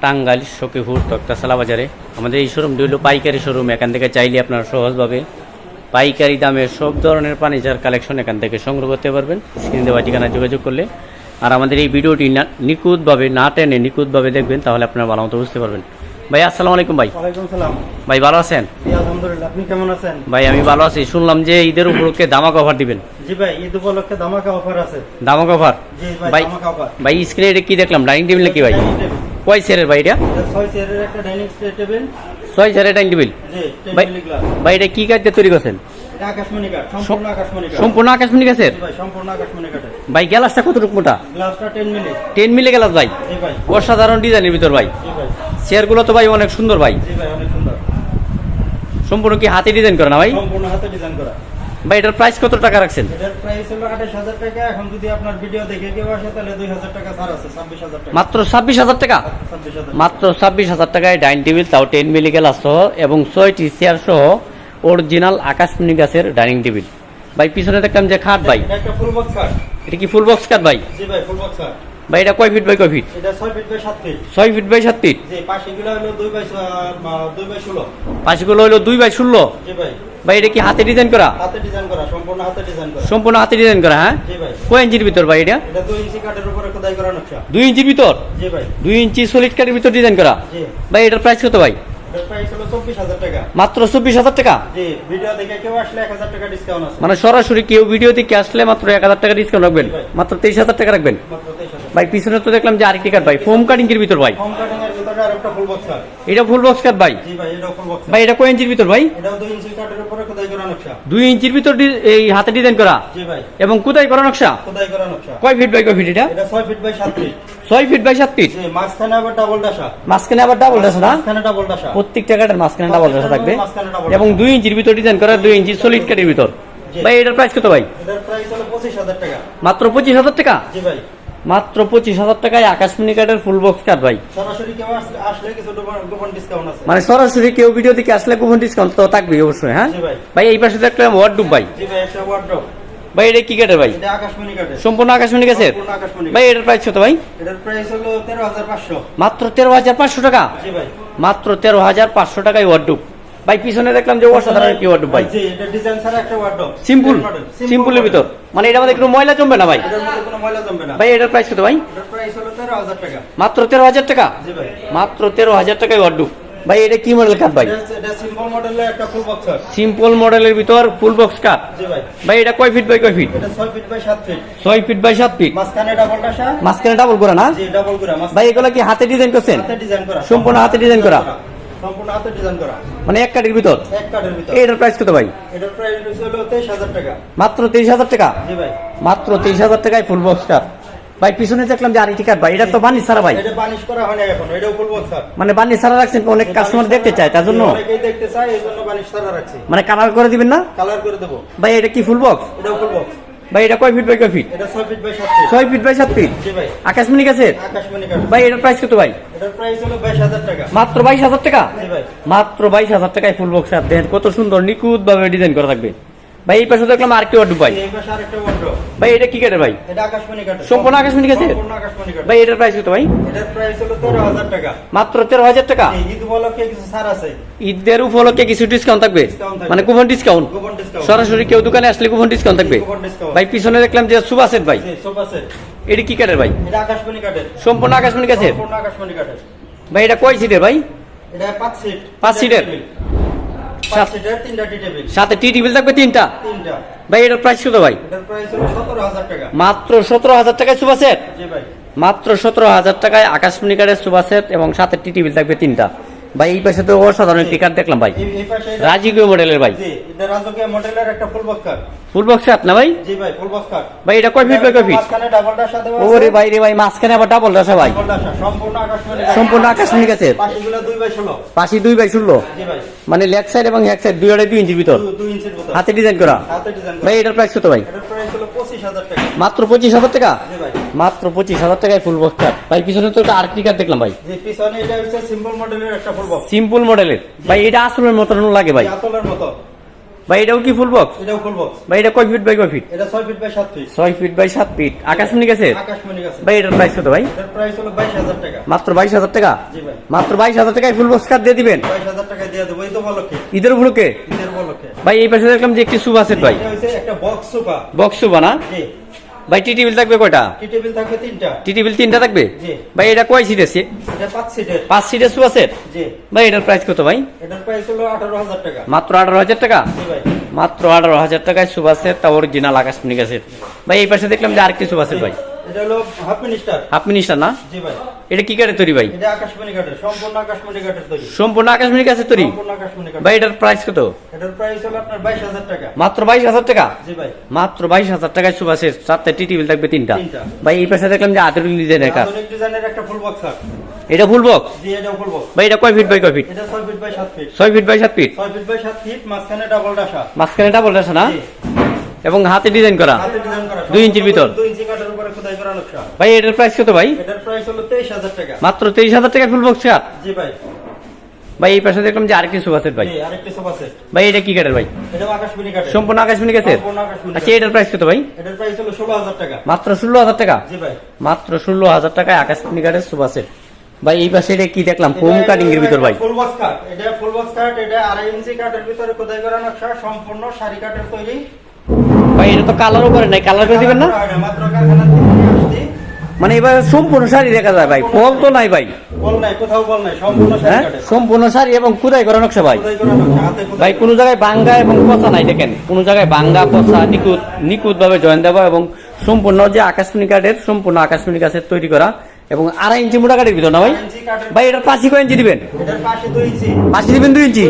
টাঙ্গাইল সখীপুর তক্তাশালা বাজারে আমাদের এই শোরুমটি হলো পাইকারি শোরুম। এখান থেকে চাইলে আপনারা সহজভাবে পাইকারি দামে সব ধরনের ফার্নিচার কালেকশন এখান থেকে সংগ্রহ করতে পারবেন। স্ক্রিন দেওয়া ঠিকানা যোগাযোগ করলে। আর আমাদের এই ভিডিওটি না- নিখুঁতভাবে না টেনে নিখুঁতভাবে দেখবেন তাহলে আপনারা ভালো মতো বুঝতে পারবেন। ভাই আসসালামু আলাইকুম ভাই। ভাই ভালো আছেন? আলহামদুলিল্লাহ। আপনি কেমন আছেন? ভাই আমি ভালো আছি। শুনলাম যে ঈদের উপলক্ষে দামা কভার দিবেন। জি ভাই ঈদ উপলক্ষে ধামাকা অফার আছে। জি ভাই ভাই ধামাকা অফার। ভাই স্ক্রিনে এটা কি দেখলাম? ডাইনিং টেবিল নাকি ভাই? কয় সেরের ভাই এটা? ছয় চেয়ারের একটা ডাইনিং টেবিল ভাই ভাই এটা কি কাজে তৈরি করছেন? সম্পূর্ণ আকাশমণি গাছের ভাই গ্যালাসটা কতটুকু মোটা? টেন মিলে গ্যালাস ভাই? অসাধারণ ডিজাইনের ভিতর ভাই। চেয়ারগুলো তো ভাই অনেক সুন্দর ভাই। সম্পূর্ণ কি হাতে ডিজাইন করে না ভাই? সম্পূর্ণ হাতে ডিজাইন করা। ভাই এটার প্রাইস কত টাকা রাখছেন? এটার প্রাইস হলো আঠাশ হাজার টাকা। এখন যদি আপনার ভিডিও দেখে কেউ আসে তাহলে দুই হাজার টাকা ছাড় আছে ছাব্বিশ হাজার টাকা। মাত্র ছাব্বিশ হাজার টাকা? মাত্র ছাব্বিশ হাজার টাকায় ডাইনিং টেবিল তাও টেন মিলি গ্যালাস সহ এবং ছয়টি চেয়ার সহ অরিজিনাল আকাশমণি গাছের ডাইনিং টেবিল। ভাই পিছনে দেখলাম যে খাট ভাই। এটা একটা ফুল বক্স কাঠ এটা কি ফুল বক্স কাট ভাই? জি ভাই ফুল বক্স কাঠ ভাই এটা কয় ফিট বাই কয় ফিট? এটা ছয় ফিট বাই সাত ফিট। ছয় ফিট বাই সাত ফিট? যে পাশেগুলো হলো দুই বাই ছ- দুই বাই ষোলো। পাশেগুলো হলো দুই বাই ষোলো? জি ভাই। ভাই এটা কি হাতে ডিজাইন করা? হাতে ডিজাইন করা সম্পূর্ণ হাতে ডিজাইন করা। সম্পূর্ণ হাতে ডিজাইন করা হ্যাঁ? জি ভাই। কয় ইঞ্চির ভিতর ভাই এটা? এটা দুই ইঞ্চি কাঠের উপরে খোদাই করা নকশা। দুই ইঞ্চির ভিতর? জি ভাই। দুই ইঞ্চি সলিড কাঠের ভিতর ডিজাইন করা? জি। ভাই এটার প্রাইস কত ভাই? মাত্র চব্বিশ হাজার টাকা? ভিডিও দেখে কেউ আসলে এক হাজার টাকা ডিসকাউন্ট আছে। মানে সরাসরি কেউ ভিডিও থেকে আসলে মাত্র এক হাজার টাকা ডিসকাউন্ট রাখবেন। মাত্র তেইশ হাজার টাকা রাখবেন। ভাই পিছনে তো দেখলাম যে আরেকটি কাঠ ভাই? ফোম কাটিং এর ভিতর ভাই। হোম কাটিং এর ভিতরে আর একটা ফুল বক্স এটা ফুল বক্স কাঠ ভাই? জি ভাই এটাও ফুল বক্স ভাই এটা কয় ইঞ্চির ভিতর ভাই? এটাও দুই ইঞ্চি কাঠের উপরে খোদাই করা নকশা। দুই ইঞ্চির ভিতর এই হাতে ডিজাইন করা? জি ভাই। এবং কোথায় করা নকশা? খোদাই করা নকশা। কয় ফিট বাই কয় ফিট এটা? এটা ছয় ফিট বাই সাত ফিট ছয় ফিট বাই ফিট জি মাঝখানে আবার ডাবল ডাসা মাঝখানে আবার ডাবল আছে না? মাঝখানে ডাবল ডাসা প্রত্যেকটা কাঠের মাঝখানে ডাবল আছে থাকবে। এবং। দুই ইঞ্চির ভিতর ডিজাইন করা দুই ইঞ্চি সলিড কাঠের ভিতর। ভাই এটার প্রাইস কত ভাই? এটার প্রাইস হলো পঁচিশ হাজার টাকা। মাত্র পঁচিশ হাজার টাকা? জি ভাই। মাত্র পঁচিশ হাজার টাকায় আকাশমণি কাঠের ফুল বক্স কাঠ ভাই। মানে সরাসরি কেউ ভিডিও থেকে আসলে কুপন ডিসকাউন্ট তো থাকবে অবশ্যই হ্যাঁ? ভাই। এই পাশে দেখলাম ওয়ার্ডুব ভাই। ভাই ভাই এটা কি কাঠের ভাই? সম্পূর্ণ আকাশমণি গাছের ভাই এটার প্রাইস কত ভাই? মাত্র তেরো হাজার পাঁচশো টাকা? মাত্র তেরো হাজার পাঁচশো টাকায় ওয়ার্ডুব ভাই পিছনে দেখলাম যে অসাধারণ কি ওয়ার্ডুব ভাই। জি এটা ডিজাইন ছাড়া একটা ওয়ার্ড্রপ সিম্পল সিম্পলের ভিতর। মানে এটা আমাদের কোনো ময়লা জমবে না ভাই? এটার মধ্যে কোনো ময়লা জমবে না। ভাই এটার প্রাইস কত ভাই? এটার প্রাইস হলো তেরো হাজার টাকা। মাত্র তেরো হাজার টাকা? জি ভাই। মাত্র তেরো হাজার টাকায় ওয়ার্ডুব ভাই এটা কি মডেল কাঠ ভাই? এটা সিম্পল মডেলের একটা ফুল বক্স সিম্পল মডেলের ভিতর ফুল বক্স জি ভাই। ভাই এটা কয় ফিট বাই কয় ফিট এটা ছয় ফিট বাই সাত ফিট ছয় ফিট বাই সাত ফিট মাঝখানে ডাবল করা না? জি ডাবল গুড়া ভাই এগুলো কি হাতে ডিজাইন করছেন? হাতে ডিজাইন করা। সম্পূর্ণ হাতে ডিজাইন করা। সম্পূর্ণ হাতে ডিজাইন করা। মানে এক কাঠের ভিতর? এক কাঠের ভিতর। এটার প্রাইস কত ভাই? এটার প্রাইস হলো তেইশ হাজার টাকা। মাত্র তেইশ হাজার টাকা? জি ভাই। মাত্র তেইশ হাজার টাকায় ফুল বক্স ভাই পিছনে দেখলাম যে আরেকটি কাঠ ভাই। এটা তো বানিশ ছাড়া ভাই। এটা বানিশ করা হয় না এখন এটাও ফুল বক্স মানে বানিশ ছাড়া রাখছেন অনেক কাস্টমার দেখতে চায় তার জন্য? অনেকেই দেখতে চায় এই জন্য বানিশ রাখছি। মানে কালার করে দিবেন না? কালার করে দেবো। ভাই এটা কি ফুল বক্স এটাও ফুল বক্স ভাই এটা কয় ফিট বাই কয় ফিট? ছয় ফিট বাই সাত ফিট। আকাশমণি গাছের ভাই এটার প্রাইস কত ভাই? মাত্র বাইশ হাজার টাকা? মাত্র বাইশ হাজার টাকায় ফুল বক্স আর দেখেন কত সুন্দর নিখুঁত ভাবে ডিজাইন করা থাকবে। ভাই এই পাশে দেখলাম আর কি অর্ডুব ভাই। এই পাশে আরেকটা ওয়ার্ড্রপ ভাই এটা কি কাঠের ভাই? এটা আকাশমণি সম্পূর্ণ আকাশমণি গাছের? সম্পূর্ণ আকাশমণি কাঠ ভাই এটার প্রাইস কত ভাই? এটার প্রাইস হলো তেরো হাজার টাকা। মাত্র তেরো হাজার টাকা? এই ঈদ উপলক্ষে কিছু ছাড় আছে। ঈদের উপলক্ষে কিছু ডিসকাউন্ট থাকবে? মানে কুপন ডিসকাউন্ট সরাসরি কেউ দোকানে আসলে কুপন ডিসকাউন্ট থাকবে? ভাই পিছনে দেখলাম যে সুবাসের ভাই। সেট এটি কি কাঠের ভাই? এটা আকাশমণি কাঠের সম্পূর্ণ আকাশমণি গাছের সম্পূর্ণ আকাশমণি কাঠের ভাই এটা কয় সিটের ভাই? এটা পাঁচ সিট পাঁচ সিটের? পাঁচ সাত- সিটের তিনটা টি টেবিল সাথে টি টেবিল থাকবে তিনটা। ভাই এটার প্রাইস কত ভাই? মাত্র সতেরো হাজার টাকায় জি মাত্র সতেরো হাজার টাকায় আকাশমণি এবং সাথে টি টেবিল থাকবে তিনটা। ভাই এই পাশে তো অসাধারণ একটি কাঠ দেখলাম ভাই। রাজকীয় মডেলের ভাই। রাজকীয় মডেলের একটা ফুল বক্স কাঠ ফুল বক্স কাঠ না ভাই? জি ভাই ফুল বক্স কাঠ ভাই এটা কয় ফিট বাই কয় ফিট মাঝখানে ডাবল ডাসা দেওয়া ওরে ভাই রে ভাই মাঝখানে আবার ডাবল ভাই। সম্পূর্ণ আকাশমণি কাঠ। সম্পূর্ণ আকাশমণি গাছের পাশিগুলো দুই বাই ষোলো। পাশি দুই বাই ষোলো। জি ভাই। মানে সাইড এবং সাইড দুই আড়াই দুই ইঞ্চির ভিতর। দু- ইঞ্চির মতো হাতে ডিজাইন করা। হাতে ডিজাইন ভাই এটার প্রাইস কত ভাই? এটার প্রাইস হলো পঁচিশ হাজার টাকা। মাত্র পঁচিশ হাজার টাকা? জি ভাই। মাত্র পঁচিশ হাজার টাকায় ফুল বক্স কাঠ ভাই পিছনে তো একটা দেখলাম ভাই। পিছনে এটা হচ্ছে সিম্পল মডেলের একটা ফুল বক্স সিম্পল মডেলের ভাই এটা আসলের মতন লাগে ভাই। আসলের মতো। ভাই এটাও কি ফুল বক্স এটাও ফুল বক্স ভাই এটা কয় ফিট বাই কয় ফিট এটা ছয় ফিট বাই সাত ফিট ছয় ফিট বাই সাত ফিট আকাশমণি গেছে আকাশমণি আছে। ভাই এটার প্রাইস কত ভাই? এটার প্রাইস হলো বাইশ হাজার টাকা। মাত্র বাইশ হাজার টাকা? জি ভাই। মাত্র বাইশ হাজার টাকায় ফুল বক্স কার্ড দিয়ে দিবেন? বাইশ হাজার টাকা দিয়ে দেবো এই তো উপলক্ষে ঈদের উপলক্ষে? ঈদের উপলক্ষে। ভাই এই পাশে দেখলাম যে একটি সুবা সেট ভাই। এটা একটা বক্স সোফা বক্স সুবা না? জি। ভাই টি টেবিল থাকবে কয়টা? টি টেবিল থাকবে তিনটা। টি টেবিল তিনটা থাকবে? জি। ভাই এটা কয় সিট আছে এটা পাঁচ সিটের পাঁচ সিটের সুবা সেট জি। ভাই এটার প্রাইস কত ভাই? এটার প্রাইস হলো আঠারো হাজার টাকা। মাত্র আঠারো হাজার টাকা? জি ভাই। মাত্র আঠারো হাজার টাকায় সুবা সেট তা অরিজিনাল আকাশমণি গেছে ভাই এই পাশে দেখলাম যে আর কিছু আছে ভাই। এটা হলো হাফ মিনিস্টার হাফ মিনিস্টার না? জি ভাই। এটা কি কাঠের তৈরি ভাই? এটা আকাশমণি কাঠের সম্পূর্ণ আকাশমণি কাঠের তৈরি। সম্পূর্ণ আকাশমণি গাছের তৈরি? সম্পূর্ণ আকাশমণি কাঠ ভাই এটার প্রাইস কত? এটার প্রাইস হলো আপনার বাইশ হাজার টাকা। মাত্র বাইশ হাজার টাকা? জি ভাই। মাত্র বাইশ হাজার টাকায় সুবা সেট সাতটা টি টেবিল থাকবে তিনটা। ভাই এই পাশে দেখলাম যে আধুনিক ডিজাইনের কাঠ। আধুনিক ডিজাইনের একটা ফুল বক্স কাঠ এটা ফুল বক্স জি এটা ফুল বক্স ভাই এটা কয় ফিট বাই কয় ফিট এটা ছয় feet by feet feet by সাত ফিট ছয় ফিট বাই সাত ফিট মাঝখানে ডাবল ডাসা মাঝখানে ডাবল আছে না? এবং হাতে ডিজাইন করা? হাতে ডিজাইন করা। দুই ইঞ্চির ভিতর। দুই ইঞ্চি কাঠের ভাই এটার প্রাইস কত ভাই? এটার প্রাইস হলো তেইশ হাজার টাকা। মাত্র তেইশ হাজার টাকা ফুল বক্স কাঠ জি ভাই। ভাই এই পাশে দেখলাম যে আরেকটি সুবা সেট ভাই। আরেকটি সোফা সেট ভাই এটা কি কাঠের ভাই? এটা আকাশমণি কাঠের। সম্পূর্ণ আকাশমণি গাছের সম্পূর্ণ আকাশমণি আচ্ছা এটার প্রাইস কত ভাই? এটার প্রাইস হলো ষোলো হাজার টাকা। মাত্র ষোলো হাজার টাকা? জি ভাই। মাত্র ষোলো হাজার টাকায় আকাশমণি কাঠের সুবা সেট ভাই এই পাশে এটা কি দেখলাম? ফোম কাটিং এর ভিতর ভাই। ফুল বক্স কাঠ এটা ফুল বক্স কাঠ এটা আড়াই ইঞ্চি কাঠের ভিতরে খোদাই করা নকশা সম্পূর্ণ শাড়ি কাঠের তৈরি। ভাই এটা তো কালারও করে নাই কালার করে দিবেন না? মানে এবার সম্পূর্ণ শাড়ি দেখা যায় ভাই ফল তো নাই ভাই। বল নাই কোথাও বল নাই সম্পূর্ণ শাড়ি হ্যাঁ? সম্পূর্ণ শাড়ি এবং কুদাই করা নকশা ভাই। ভাই কোনো জায়গায় বাঙ্গা এবং পচা নাই দেখেন। কোনো জায়গায় বাঙ্গা পচা নিকুত নিকুত ভাবে জয়েন দেওয়া এবং সম্পূর্ণ যে আকাশমণি কাঠের সম্পূর্ণ আকাশমণি গাছের তৈরি করা এবং আড়াই ইঞ্চি মোটা কাঠের ভিতর না ভাই? ভাই এটার পাঁচি কয় ইঞ্চি দিবেন? পাশে দিবেন দুই ইঞ্চি?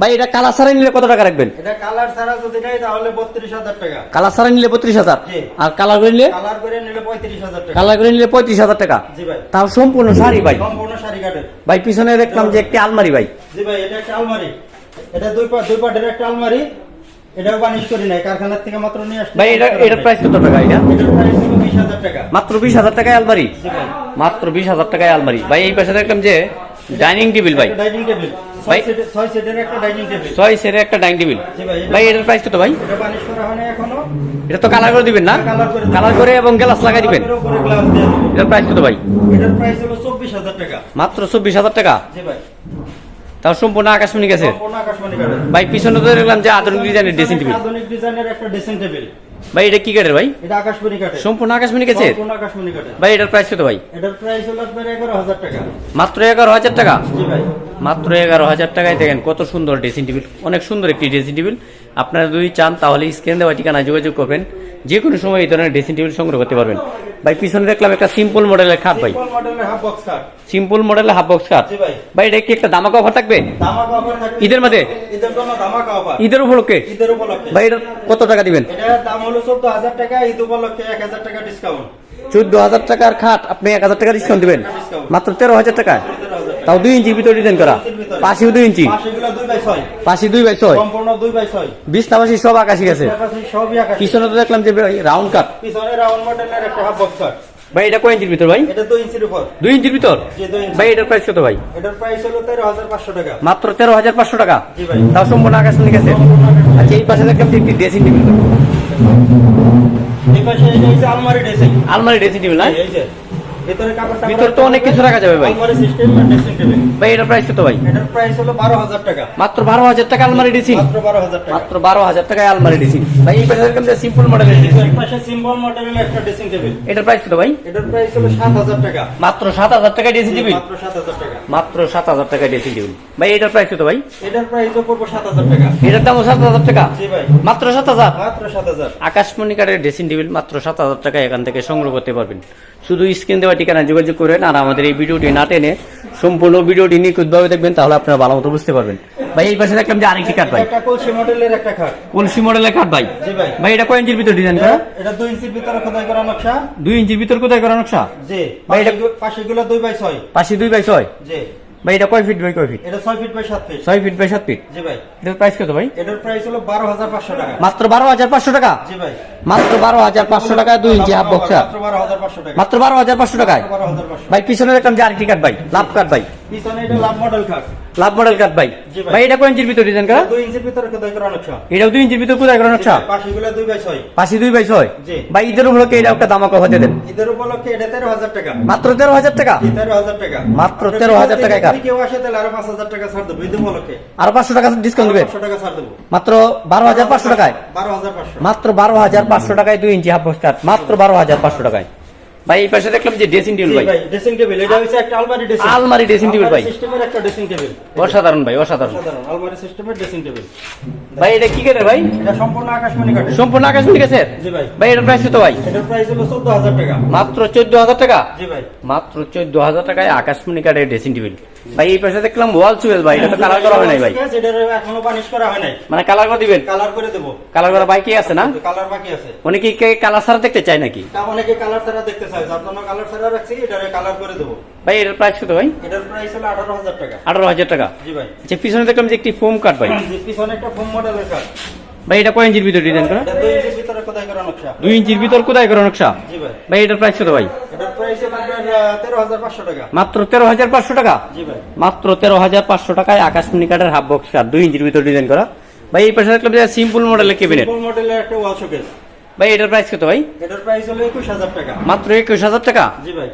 ভাই এটা কালার সারাই নিলে কত টাকা রাখবেন? এটা কালার ছাড়া যদি নেই তাহলে বত্রিশ হাজার টাকা। কালার সারাই নিলে বত্রিশ হাজার? আর কালার করে নিলে? কালার করে নিলে পঁয়ত্রিশ হাজার টাকা। কালার করে নিলে পঁয়ত্রিশ হাজার টাকা? তাও সম্পূর্ণ শাড়ি ভাই। সম্পূর্ণ শাড়ি কাঠের। ভাই পিছনে দেখলাম যে একটি আলমারি ভাই। জি ভাই এটা একটা আলমারি। এটা দুই পা দুই পাটের একটা আলমারি। এটাও বানিশ করি নাই কারখানার থেকে মাত্র নিয়ে আসছি ভাই এটা এটার প্রাইস কত টাকা এটা? এটার প্রাইস হলো বিশ হাজার টাকা। মাত্র বিশ হাজার টাকায় আলমারি? মাত্র বিশ হাজার টাকায় আলমারি। ভাই এই পাশে দেখলাম যে ডাইনিং টেবিল ভাই। Dining table. ভাই- ছয় সিটের একটা ডাইনিং টেবিল। ছয় সেরে একটা ডাইনিং টেবিল। ভাই এটার প্রাইস কত ভাই? এটা বানিশ করা হয় এখনও। এটা তো কালার করে দিবেন না? কালার করে এবং গ্লাস লাগাই দিবেন। এটার প্রাইস কত ভাই? এটার প্রাইস হলো চব্বিশ হাজার টাকা। মাত্র চব্বিশ হাজার টাকা? জি ভাই। তাও সম্পূর্ণ আকাশমণি গেছে? ভাই পিছনে তো দেখলাম যে আধুনিক ডিজাইনের ড্রেসিং টেবিল আধুনিক ডিজাইনের একটা ড্রেসিং টেবিল ভাই এটা কি কাঠের ভাই? এটা আকাশমণি কাঠের। সম্পূর্ণ আকাশমণি গেছে? সম্পূর্ণ আকাশমণি কাঠের। ভাই এটার প্রাইস কত ভাই? এটার প্রাইস হলো আপনার এগারো হাজার টাকা। মাত্র এগারো হাজার টাকা? জি ভাই। মাত্র এগারো হাজার টাকায় দেখেন কত সুন্দর ড্রেসিং টেবিল অনেক সুন্দর একটি ড্রেসিং টেবিল আপনারা যদি চান তাহলে স্ক্রিন দেওয়া ঠিকানা যোগাযোগ করবেন। যে কোনো সময় এই ধরনের ড্রেসিং টেবিল সংগ্রহ করতে পারবেন। ভাই পিছনে দেখলাম একটা সিম্পল মডেলের খাট ভাই। সিম্পল মডেলের হাফ বক্স খাট। ভাই। এটা কি একটা দামাকা অফার থাকবে? ঈদের মধ্যে? ঈদের উপলক্ষে? ভাই এটা কত টাকা দিবেন? এটার দাম হলো চোদ্দ হাজার টাকা ঈদ উপলক্ষে এক হাজার টাকা ডিসকাউন্ট চোদ্দ হাজার টাকার খাট আপনি এক হাজার টাকা ডিসকাউন্ট দিবেন? মাত্র তেরো হাজার টাকা? তাও দুই ইঞ্চির ভিতরে ডিজাইন করা। পাশেও দুই ইঞ্চি। পাশে দুই বাই ছয়। বিছনা পাশে সব আকাশি গেছে। আকাশ। পিছনে তো দেখলাম যে রাউন্ড কাট পিছনে রাউন্ড মডেলের একটা হাফ বক্স কাঠ ভাই এটা কয় ইঞ্চির ভিতর ভাই? এটা দুই ইঞ্চির উপর। দুই ইঞ্চির ভিতর? ইঞ্চি ভাই এটার প্রাইস কত ভাই? এটার প্রাইস হলো তেরো হাজার পাঁচশো টাকা। মাত্র তেরো হাজার পাঁচশো টাকা? জি ভাই। তাও সম্পূর্ণ আকাশমণি গেছে। আচ্ছা এই পাশে দেখলাম যে একটি ড্রেসিং টেবিল এই পাশে এটা হচ্ছে আলমারি ড্রেসিং আলমারি ড্রেসিং টেবিল না? এই যে। ভিতরে কাপড় ভিতরে তো অনেক কিছু রাখা যাবে ভাই। সিস্টেম ড্রেসিং টেবিল ভাই এটার প্রাইস কত ভাই? এটার প্রাইস হলো বারো হাজার টাকা। মাত্র বারো হাজার টাকা আলমারি ড্রেসিং মাত্র বারো হাজার টাকা। মাত্র বারো হাজার টাকায় আলমারি ড্রেসিং ভাই এই পাশে দেখলাম সিম্পল মডেলের এই পাশে সিম্বল মডেলের একটা ড্রেসিং টেবিল এটার প্রাইস কত ভাই? এটার প্রাইস হলো সাত হাজার টাকা। মাত্র টাকায় ড্রেসিং টেবিল মাত্র সাত হাজার টাকা। মাত্র সাত হাজার টাকায় ড্রেসিং টেবিল ভাই এটার প্রাইস কত ভাই? এটার প্রাইসও পড়ব সাত হাজার টাকা। এটার দামও সাত হাজার টাকা? জি ভাই। মাত্র সাত হাজার? মাত্র সাত হাজার। আকাশমণি কাঠের ড্রেসিং টেবিল মাত্র সাত হাজার টাকা এখান থেকে সংগ্রহ করতে পারবেন। শুধু স্ক্রিন দেওয়া ঠিকানা যোগাযোগ করেন আর আমাদের এই ভিডিওটি না টেনে সম্পূর্ণ ভিডিওটি নিখুঁতভাবে দেখবেন তাহলে আপনারা ভালো মতো বুঝতে পারবেন। ভাই এই পাশে দেখলাম যে আরেকটি কাঠ ভাই। কলসি মডেলের একটা খাট। কলসি মডেলের কাঠ ভাই। জি ভাই। ভাই এটা কয় ইঞ্চির ভিতর ডিজাইন করা? এটা দুই ইঞ্চির ভিতরে খোদাই করা নকশা। দুই ইঞ্চির ভিতর কোথায় করা নকশা? জি। ভাই, এটা- পাশে গুলো দুই বাই ছয়। পাশে দুই বাই ছয়? জি। ভাই এটা কয় ফিট বাই কয় ফিট এটা 6 feet by 7 feet 6 feet by 7 feet জি ভাই। এটার প্রাইস কত ভাই? এটার প্রাইস হলো বারো হাজার পাঁচশো টাকা। মাত্র বারো হাজার পাঁচশো টাকা? জি ভাই। মাত্র বারো হাজার পাঁচশো টাকা দুই ইঞ্চি হাফ বক্সার মাত্র বারো হাজার পাঁচশো টাকা। মাত্র বারো হাজার পাঁচশো টাকায়? ভাই পিছনের একটা যে কাট ভাই লাভ কাট ভাই। পিছনে এটা লাভ মডেল খাট লাভ মডেল কাট ভাই? ভাই। এটা কয় ইঞ্চির ভিতর ডিজাইন করা? দুই ইঞ্চির ভিতরে খোদাই করা নকশা এটাও দুই ইঞ্চির ভিতর কোথায় করা নকশা পাশিগুলো দুই বাই ছয়। পাশে দুই বাই ছয়? জি। ভাই ঈদের উপলক্ষে এটা একটা দামা কথা দেন। ঈদের উপলক্ষে এটা তেরো হাজার টাকা। মাত্র তেরো হাজার টাকা? তেরো হাজার টাকা। মাত্র আপনার 13,000 যদি টাকায় কার? কেউ আসে তাহলে আরও পাঁচ হাজার টাকা ছাড় দেবো ঈদ উপলক্ষে। আর পাঁচশো টাকা ডিসকাউন্ট দিবেন পাঁচশো টাকা ছাড় দেবো। মাত্র বারো হাজার পাঁচশো টাকায়? বারো হাজার পাঁচশো। মাত্র বারো হাজার পাঁচশো টাকায় দুই ইঞ্চি হাফ কাট মাত্র বারো হাজার পাঁচশো টাকায়। ভাই এই পাশে দেখলাম যে ড্রেসিং টেবিল ভাই। ড্রেসিং টেবিল এটা হচ্ছে একটা আলমারি ড্রেসিং আলমারি ড্রেসিং টেবিল ভাই। সিস্টেমের একটা ড্রেসিং টেবিল অসাধারণ ভাই অসাধারণ। আলমারি সিস্টেমের ড্রেসিং টেবিল ভাই এটা কি কাঠের ভাই? এটা সম্পূর্ণ আকাশমণি কাঠের। সম্পূর্ণ আকাশ ঠিক আছে জি ভাই। ভাই এটার প্রাইস কত ভাই? এটার প্রাইস হলো চোদ্দ হাজার টাকা। মাত্র চোদ্দ হাজার টাকা? জি ভাই। মাত্র চোদ্দ হাজার টাকায় আকাশমণি কাঠের ড্রেসিং টেবিল ভাই এই পাশে দেখলাম ওয়াল সুয়েজ ভাই এটা তো কালার করা হয় নাই ভাই। এটার এখনও বানিশ করা হয় নাই। মানে কালার করে দিবেন? কালার করে দেবো। কালার করা বাইকই আছে না? কালার বাকি আছে। অনেকে কালার ছাড়া দেখতে চায় নাকি? তা অনেকে কালার ছাড়া দেখতে চায় যার জন্য কালার ছাড়া রাখছি এটার কালার করে দেবো। ভাই এটার প্রাইস কত ভাই? এটার প্রাইস হলো আঠারো হাজার টাকা। আঠারো হাজার টাকা। জি ভাই। আচ্ছা পিছনে দেখলাম যে একটি ফোম কাট ভাই। পিছনে একটা ফোম মডেলের কাঠ ভাই এটা কয় ইঞ্চির ভিতর ডিজাইন করা? দুই ইঞ্চির ভিতরে কোথায় করা নকশা। ভাই। এটার প্রাইস কত ভাই? মাত্র তেরো হাজার পাঁচশো টাকা? মাত্র তেরো হাজার পাঁচশো টাকায় আকাশমণি কাঠের হাফ বক্স কাঠ দুই ইঞ্চির ভিতর ডিজাইন করা। ভাই এই পাশে যে সিম্পল মডেলের কেবিনেট মডেলের একটা ওয়াল শোকেস ভাই এটার প্রাইস কত ভাই? এটার প্রাইস হলো একুশ হাজার টাকা। মাত্র একুশ হাজার টাকা? জি ভাই।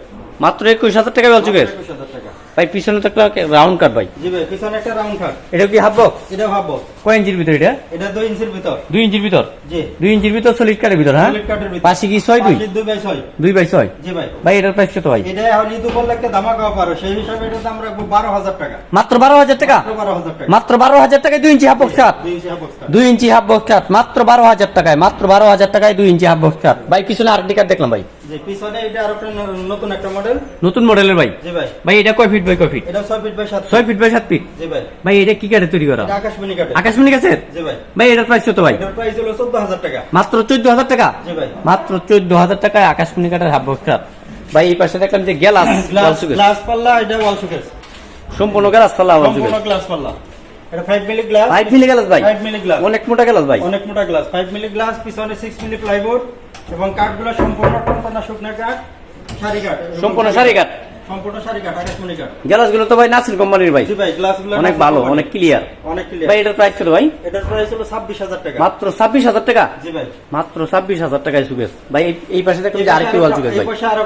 মাত্র একুশ হাজার টাকা গেস একুশ হাজার টাকা। ভাই পিছনে দেখলাম রাউন্ড কাট ভাই। জি ভাই পিছনে একটা রাউন্ড কাঠ এটা কি হাফ বক্স এটা ভাববো কয় ইঞ্চির ভিতর এটা? এটা দুই ইঞ্চির ভিতর। দুই ইঞ্চির ভিতর? জি। দুই ইঞ্চির ভিতর সলিড কাঠের ভিতর হ্যাঁ? Solid কাঠের ভিতর। পাশে কি ছয় দুই? পাশের দুই বাই ছয়। দুই বাই ছয়? জি ভাই। ভাই এটার প্রাইস কত ভাই? এটা এখন ঈদ উপলক্ষে ধামাকা অফার সেই হিসাবে এটা দাম রাখব বারো হাজার টাকা। মাত্র বারো হাজার টাকা? মাত্র বারো হাজার টাকা। মাত্র বারো হাজার টাকায় দুই ইঞ্চি হাফ বক্স কাঠ দুই ইঞ্চি হাফ হাফ বক্স কাঠ মাত্র বারো হাজার টাকায় মাত্র বারো হাজার টাকায় দুই ইঞ্চি হাফ বক্স কাঠ ভাই পিছনে আরেকটি কাঠ দেখলাম ভাই। পিছনে এটা আর একটা নতুন একটা মডেল নতুন মডেলের ভাই? জি ভাই। ভাই এটা কয় ফিট বাই কয় ফিট এটা ছয় ফিট বাই সাত ছয় ফিট বাই সাত ফিট জি ভাই। ভাই এটা কি কাঠে তৈরি করা? আকাশমণি কাঠের। আকাশমণি গাছের জি ভাই। ভাই এটার প্রাইস কত ভাই? এটার প্রাইস হলো চোদ্দ হাজার টাকা। মাত্র চোদ্দ হাজার টাকা? জি ভাই। মাত্র চোদ্দ হাজার টাকায় আকাশমণি কাঠের হাফ বক্স ভাই এই পাশে দেখলাম যে গ্লাস গ্লাস পাল্লা এটা ওয়াল শোকেস সম্পূর্ণ গ্যালাস পাল্লা সম্পূর্ণ গ্লাস পাল্লা। এটা five milli glass five milli glass ভাই। ফাইভ মিলি গ্লাস অনেক মোটা গ্যালাস ভাই। অনেক মোটা গ্লাস ফাইভ মিলি গ্লাস পিছনে সিক্স মিলি প্লাইবোর্ড এবং কাঠগুলো সম্পূর্ণ টনটনা শুকনো কাঠ সারি কাঠ। সম্পূর্ণ সারি কাঠ? সম্পূর্ণ সারি কাঠ আকাশমণি কাঠ। গ্যালাস তো ভাই নাসির কোম্পানির ভাই। জি ভাই গ্লাসগুলো অনেক ভালো অনেক ক্লিয়ার অনেক ভাই ক্লিয়ার এটার প্রাইস কত ভাই? এটার প্রাইস হলো ছাব্বিশ হাজার টাকা। মাত্র ছাব্বিশ হাজার টাকা? জি ভাই। মাত্র ছাব্বিশ হাজার টাকায় সুকেস ভাই এই- পাশে যে আরেকটি ওয়াল সুকেস এই পাশে আর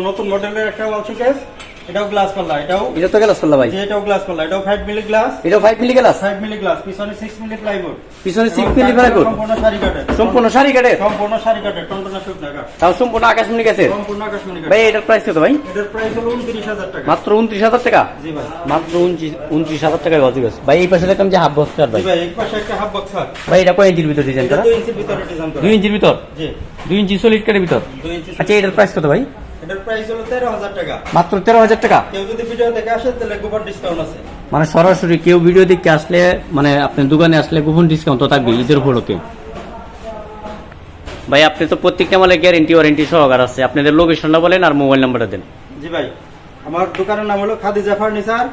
নতুন মডেলের একটা ওয়াল এটাও গ্লাস পাল্লা এটাও এটা তো গ্যালাস পাল্লা ভাই। এটাও গ্লাস পাল্লা এটাও ফাইভ মিলি গ্লাস এটাও five milli five milli glass পিছনে মিলি প্লাইবোর্ড পিছনে মিলি প্লাইবোর্ড সম্পূর্ণ সারি কাঠের। সম্পূর্ণ সারি কাঠের? সম্পূর্ণ সারি কাঠের টনটনা শুকনো কাঠ। তাও সম্পূর্ণ আকাশমণি গাছের সম্পূর্ণ আকাশমণি ভাই এটার প্রাইস কত ভাই? এটার প্রাইস হলো উনত্রিশ হাজার টাকা। মাত্র উনত্রিশ হাজার টাকা? জি ভাই। মাত্র উনত্রিশ উনত্রিশ হাজার টাকায় ওয়াল সুকেস ভাই এই পাশে দেখলাম যে হাফ ভাই। ভাই এই পাশে একটা হাফ ভাই এটা কয় ইঞ্চির ভিতর ডিজাইন করা? দুই ইঞ্চির ভিতরে ডিজাইন করা। দুই ইঞ্চির ভিতর? জি। দুই ইঞ্চি সলিড কাঠের ভিতর? আচ্ছা এটার প্রাইস কত ভাই? এটার প্রাইস হলো তেরো হাজার টাকা। মাত্র তেরো হাজার টাকা? কেউ যদি ভিডিও দেখে আসে তাহলে গোপন ডিসকাউন্ট আছে। মানে সরাসরি কেউ ভিডিও দেখতে আসলে মানে আপনার দোকানে আসলে গোপন ডিসকাউন্ট তো থাকবে ঈদের উপলক্ষে ভাই আপনি তো প্রত্যেকটা মালে গ্যারেন্টি ওয়ারেন্টি সহকার আছে। আপনাদের লোকেশনটা বলেন আর মোবাইল নাম্বারটা দেন। জি ভাই আমার দোকানের নাম হলো খাদিজা ফার্নিচার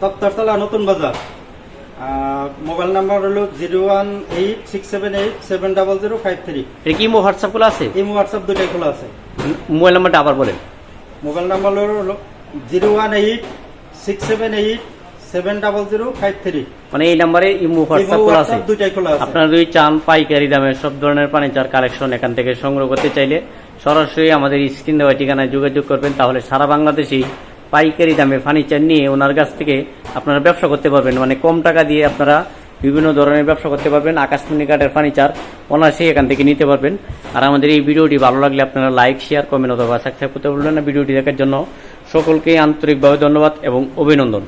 তপ্তারতলা নতুন বাজার। মোবাইল নাম্বার হলো zero one eight six seven eight seven double zero five three. এটা কি হোয়াটসঅ্যাপগুলো আছে? এই হোয়াটসঅ্যাপ দুটাই খোলা আছে। মোবাইল নাম্বারটা আবার বলেন। মোবাইল নাম্বার হলো zero one eight six seven eight seven double zero five three. মানে এই নাম্বারে ইমো হোয়াটসঅ্যাপগুলো আছে। দুটাই খোলা আছে। আপনারা যদি চান পাইকারি দামে সব ধরনের ফার্নিচার কালেকশন এখান থেকে সংগ্রহ করতে চাইলে সরাসরি আমাদের স্ক্রিন দেওয়া ঠিকানায় যোগাযোগ করবেন। তাহলে সারা বাংলাদেশেই পাইকারি দামে ফার্নিচার নিয়ে ওনার কাছ থেকে আপনারা ব্যবসা করতে পারবেন। মানে কম টাকা দিয়ে আপনারা বিভিন্ন ধরনের ব্যবসা করতে পারবেন। আকাশমণি কাঠের ফার্নিচার অনায়াসেই এখান থেকে নিতে পারবেন। আর আমাদের এই ভিডিওটি ভালো লাগলে আপনারা লাইক, শেয়ার, কমেন্ট অথবা সাবস্ক্রাইব করতে পারবেন না। ভিডিওটি দেখার জন্য সকলকে আন্তরিকভাবে ধন্যবাদ এবং অভিনন্দন।